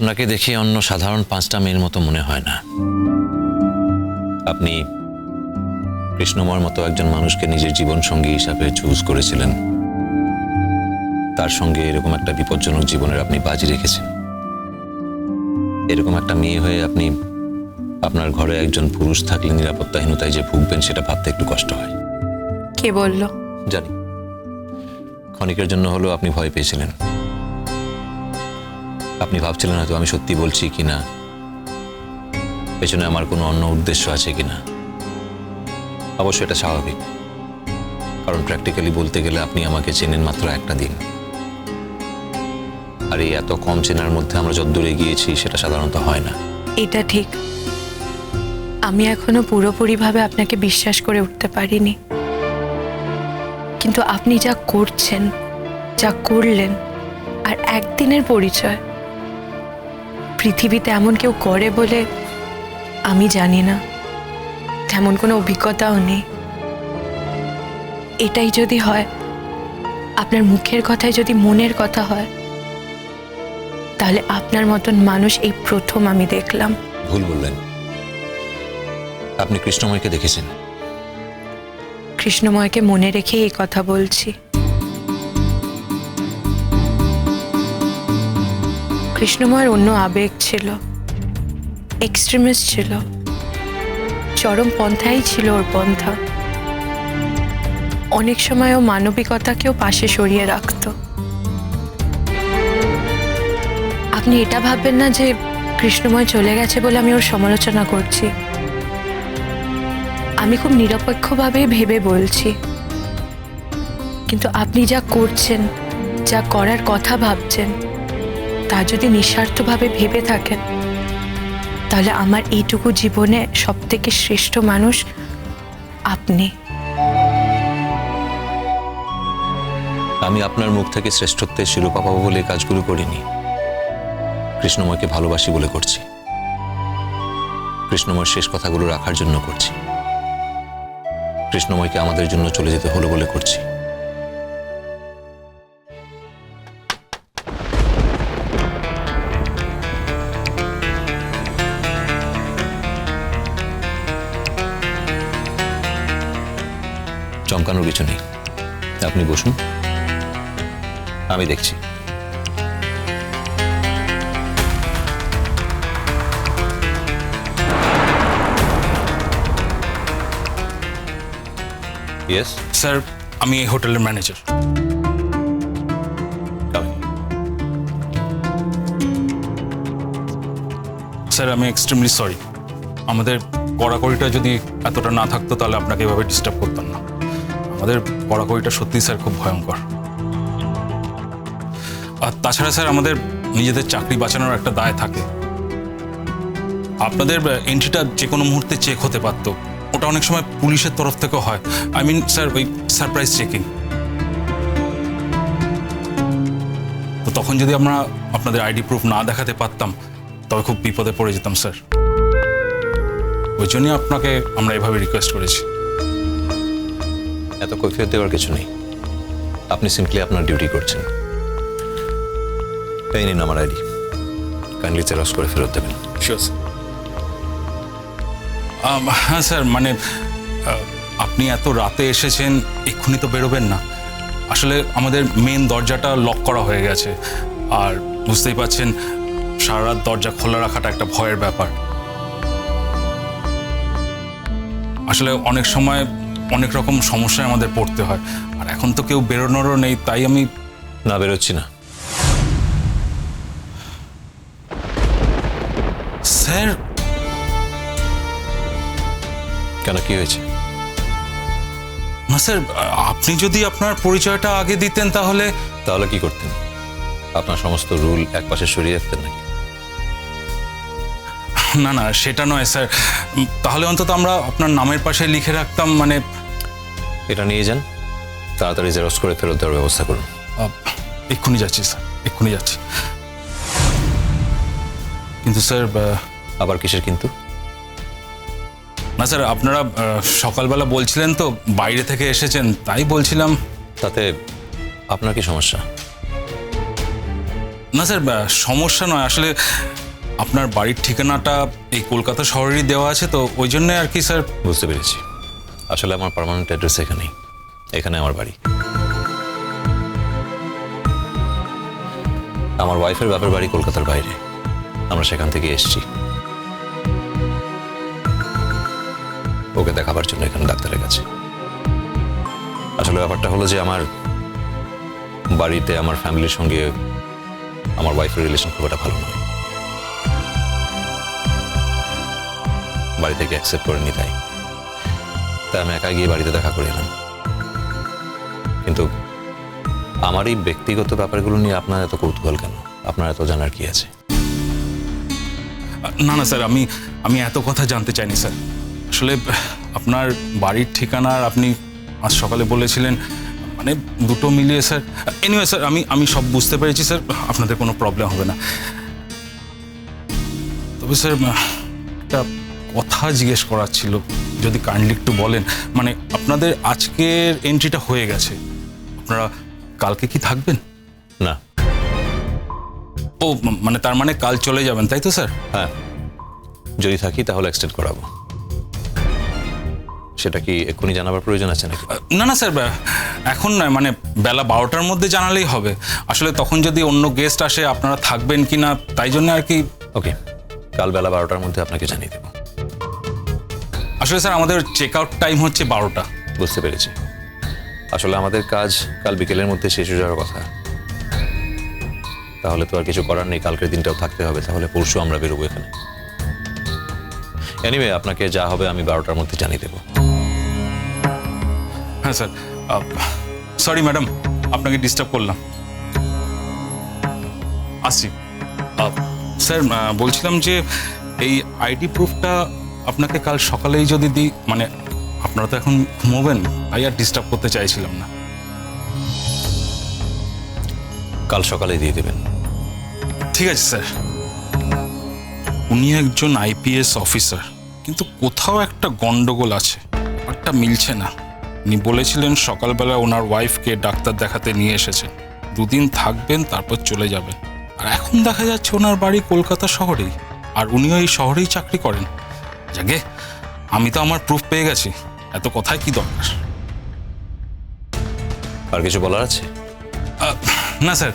আপনাকে দেখে অন্য সাধারণ পাঁচটা মেয়ের মতো মনে হয় না। আপনি কৃষ্ণময়ের মতো একজন মানুষকে নিজের জীবন সঙ্গী হিসাবে চুজ করেছিলেন। তার সঙ্গে এরকম একটা বিপজ্জনক জীবনের আপনি বাজি রেখেছেন। এরকম একটা মেয়ে হয়ে আপনি আপনার ঘরে একজন পুরুষ থাকলে নিরাপত্তাহীনতায় যে ভুগবেন সেটা ভাবতে একটু কষ্ট হয়। কে বলল? জানি। ক্ষণিকের জন্য হলেও আপনি ভয় পেয়েছিলেন। আপনি ভাবছিলেন হয়তো আমি সত্যি বলছি কিনা? পেছনে আমার কোনো অন্য উদ্দেশ্য আছে কিনা? অবশ্য এটা স্বাভাবিক। কারণ প্র্যাকটিক্যালি বলতে গেলে আপনি আমাকে চেনেন মাত্র একটা দিন। আর এই এত কম চেনার মধ্যে আমরা যদ্দূর গিয়েছি, সেটা সাধারণত হয় না। এটা ঠিক। আমি এখনও পুরোপুরিভাবে আপনাকে বিশ্বাস করে উঠতে পারিনি। কিন্তু আপনি যা করছেন, যা করলেন, আর একদিনের পরিচয় পৃথিবীতে এমন কেউ করে বলে আমি জানি না। তেমন কোনো অভিজ্ঞতাও নেই। এটাই যদি হয় আপনার মুখের কথায় যদি মনের কথা হয় তাহলে আপনার মতন মানুষ এই প্রথম আমি দেখলাম। ভুল বললেন। আপনি কৃষ্ণময়কে দেখেছেন? কৃষ্ণময়কে মনে রেখে এই কথা বলছি। কৃষ্ণময়ের অন্য আবেগ ছিল এক্সট্রিমিস্ট ছিল, চরম পন্থাই ছিল ওর পন্থা। অনেক সময় ও মানবিকতাকেও পাশে সরিয়ে রাখতো। আপনি এটা ভাববেন না যে কৃষ্ণময় চলে গেছে বলে আমি ওর সমালোচনা করছি। আমি খুব নিরপেক্ষভাবে ভেবে বলছি। কিন্তু আপনি যা করছেন, যা করার কথা ভাবছেন তা যদি নিঃস্বার্থভাবে ভেবে থাকেন, তাহলে আমার এইটুকু জীবনে সব থেকে শ্রেষ্ঠ মানুষ আপনি। আমি আপনার মুখ থেকে শ্রেষ্ঠত্বের শিরোপা পাবো বলে কাজগুলো করিনি। কৃষ্ণময়কে ভালোবাসি বলে করছি। কৃষ্ণময়ের শেষ কথাগুলো রাখার জন্য করছি। কৃষ্ণময়কে আমাদের জন্য চলে যেতে হলো বলে করছি। চমকানোর কিছু নেই। আপনি বসুন। আমি দেখছি। ইয়েস স্যার আমি এই হোটেলের ম্যানেজার। স্যার আমি এক্সট্রিমলি সরি আমাদের কড়াকড়িটা যদি এতটা না থাকতো তাহলে আপনাকে এভাবে ডিস্টার্ব করতাম না। আমাদের কড়াকড়িটা সত্যি স্যার খুব ভয়ঙ্কর। আর তাছাড়া স্যার, আমাদের নিজেদের চাকরি বাঁচানোর একটা দায় থাকে। আপনাদের এন্ট্রিটা যে কোনো মুহূর্তে চেক হতে পারতো। ওটা অনেক সময় পুলিশের তরফ থেকেও হয়। আই মিন স্যার, ওই সারপ্রাইজ চেকিং তো তখন যদি আমরা আপনাদের আইডি প্রুফ না দেখাতে পারতাম, তবে খুব বিপদে পড়ে যেতাম, স্যার। ওই জন্যই আপনাকে আমরা এভাবে রিকোয়েস্ট করেছি। এত কৈফিয়ত দেওয়ার কিছু নেই। আপনি সিম্পলি আপনার ডিউটি করছেন। এই নিন আমার আইডি কাইন্ডলি জেরক্স করে ফেরত দেবেন। হ্যাঁ স্যার মানে আপনি এত রাতে এসেছেন, এক্ষুনি তো বেরোবেন না। আসলে আমাদের মেন দরজাটা লক করা হয়ে গেছে। আর বুঝতেই পাচ্ছেন সারা রাত দরজা খোলা রাখাটা একটা ভয়ের ব্যাপার। আসলে অনেক সময় অনেক রকম সমস্যায় আমাদের পড়তে হয়। আর এখন তো কেউ বেরোনোরও নেই তাই আমি না বেরোচ্ছি না। স্যার! কেন কি হয়েছে? না স্যার আপনি যদি আপনার পরিচয়টা আগে দিতেন তাহলে তাহলে কি করতেন? আপনার সমস্ত রুল একপাশে সরিয়ে রাখতেন নাকি? না না সেটা নয় স্যার। তাহলে অন্তত আমরা আপনার নামের পাশে লিখে রাখতাম মানে এটা নিয়ে যান। তাড়াতাড়ি জেরক্স করে ফেরত দেওয়ার ব্যবস্থা করুন। এক্ষুনি যাচ্ছি স্যার এক্ষুনি যাচ্ছি। কিন্তু স্যার আবার কিসের কিন্তু? না স্যার আপনারা সকালবেলা বলছিলেন তো বাইরে থেকে এসেছেন তাই বলছিলাম। তাতে আপনার কি সমস্যা? না স্যার সমস্যা নয় আসলে আপনার বাড়ির ঠিকানাটা এই কলকাতা শহরেরই দেওয়া আছে, তো ওই জন্য আর কি, স্যার? বুঝতে পেরেছি। আসলে আমার পার্মানেন্ট অ্যাড্রেস এখানেই। এখানে আমার বাড়ি। আমার ওয়াইফের বাপের বাড়ি কলকাতার বাইরে। আমরা সেখান থেকে এসেছি। ওকে দেখাবার জন্য এখানে ডাক্তারের কাছে। আসলে ব্যাপারটা হলো যে আমার বাড়িতে, আমার ফ্যামিলির সঙ্গে আমার ওয়াইফের রিলেশন খুব একটা ভালো নয়। বাড়ি থেকে অ্যাকসেপ্ট করেনি তাই তাই আমি একা গিয়ে বাড়িতে দেখা করে এলাম। কিন্তু আমার এই ব্যক্তিগত ব্যাপারগুলো নিয়ে আপনার এত কৌতূহল কেন? আপনার এত জানার কি আছে? না না, স্যার, আমি আমি এত কথা জানতে চাইনি, স্যার। আসলে আপনার বাড়ির ঠিকানার আপনি আজ সকালে বলেছিলেন মানে দুটো মিলিয়ে, স্যার। এনিওয়ে স্যার, আমি আমি সব বুঝতে পেরেছি, স্যার। আপনাদের কোনো প্রবলেম হবে না। তবে, স্যার, একটা কথা জিজ্ঞেস করার ছিল যদি কাইন্ডলি একটু বলেন। মানে আপনাদের আজকের এন্ট্রিটা হয়ে গেছে। আপনারা কালকে কি থাকবেন? না। ও মানে তার মানে কাল চলে যাবেন তাই তো স্যার? হ্যাঁ। যদি থাকি তাহলে এক্সটেন্ড করাবো। সেটা কি এক্ষুনি জানাবার প্রয়োজন আছে নাকি? না না স্যার এখন নয় মানে বেলা বারোটার মধ্যে জানালেই হবে। আসলে তখন যদি অন্য গেস্ট আসে আপনারা থাকবেন কি না তাই জন্য আর কি ওকে কাল বেলা বারোটার মধ্যে আপনাকে জানিয়ে দেবো। আসলে স্যার আমাদের চেক আউট টাইম হচ্ছে বারোটা। বুঝতে পেরেছি। আসলে আমাদের কাজ কাল বিকেলের মধ্যে শেষ হয়ে যাওয়ার কথা। তাহলে তো আর কিছু করার নেই কালকের দিনটাও থাকতে হবে তাহলে পরশু আমরা বেরোবো এখানে। এনিওয়ে আপনাকে যা হবে আমি বারোটার মধ্যে জানিয়ে দেবো। হ্যাঁ স্যার সরি ম্যাডাম আপনাকে ডিস্টার্ব করলাম। আহ, স্যার বলছিলাম যে এই আইডি প্রুফটা আপনাকে কাল সকালেই যদি দিই মানে আপনারা তো এখন ঘুমোবেন তাই আর ডিস্টার্ব করতে চাইছিলাম না। কাল সকালে দিয়ে দেবেন। ঠিক আছে স্যার। উনি একজন আইপিএস অফিসার কিন্তু কোথাও একটা গন্ডগোল আছে একটা মিলছে না। উনি বলেছিলেন সকালবেলা ওনার ওয়াইফকে ডাক্তার দেখাতে নিয়ে এসেছেন। দুদিন থাকবেন তারপর চলে যাবেন। আর এখন দেখা যাচ্ছে ওনার বাড়ি কলকাতা শহরেই আর উনিও এই শহরেই চাকরি করেন। যাকে আমি তো আমার প্রুফ পেয়ে গেছি। এত কথায় কি দরকার? আর কিছু বলার আছে? না স্যার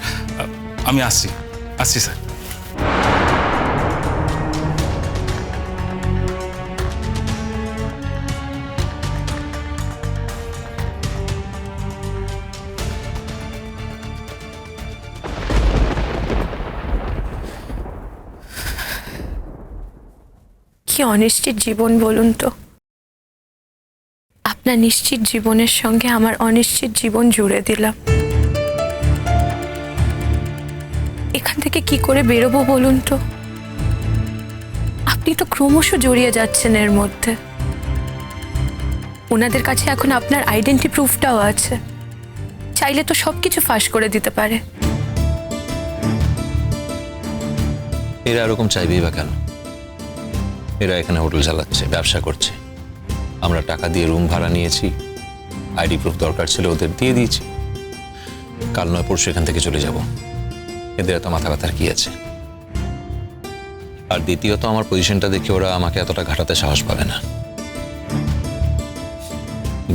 আমি আসছি আসছি স্যার। কি অনিশ্চিত জীবন বলুন তো? আপনার নিশ্চিত জীবনের সঙ্গে আমার অনিশ্চিত জীবন জুড়ে দিলাম। এখান থেকে কি করে বেরোবো বলুন তো? আপনি তো ক্রমশ জড়িয়ে যাচ্ছেন এর মধ্যে। ওনাদের কাছে এখন আপনার আইডেন্টি প্রুফটাও আছে। চাইলে তো সব কিছু ফাঁস করে দিতে পারে। এরা এরকম চাইবেই বা কেন? এরা এখানে হোটেল চালাচ্ছে, ব্যবসা করছে। আমরা টাকা দিয়ে রুম ভাড়া নিয়েছি আইডি প্রুফ দরকার ছিল, ওদের দিয়ে দিয়েছি। কাল নয় পরশু এখান থেকে চলে যাব। এদের এত মাথা ব্যথার কি আছে? আর দ্বিতীয়ত, আমার পজিশনটা দেখে ওরা আমাকে এতটা ঘাটাতে সাহস পাবে না।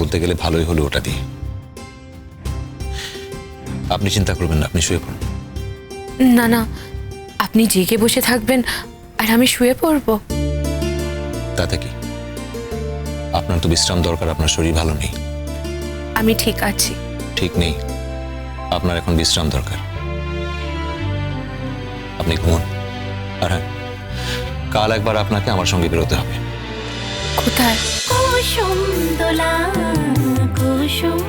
বলতে গেলে ভালোই হলো ওটা দিয়ে। আপনি চিন্তা করবেন না, আপনি শুয়ে পড়ুন। না না, আপনি জেগে বসে থাকবেন, আর আমি শুয়ে পড়ব। তাতে কি আপনার তো বিশ্রাম দরকার আপনার শরীর ভালো নেই। আমি ঠিক আছি। ঠিক নেই। আপনার এখন বিশ্রাম দরকার। আপনি ঘুমুন। আর হ্যাঁ কাল একবার আপনাকে আমার সঙ্গে বেরোতে হবে। কোথায়? কুসুম দোলা কুসুম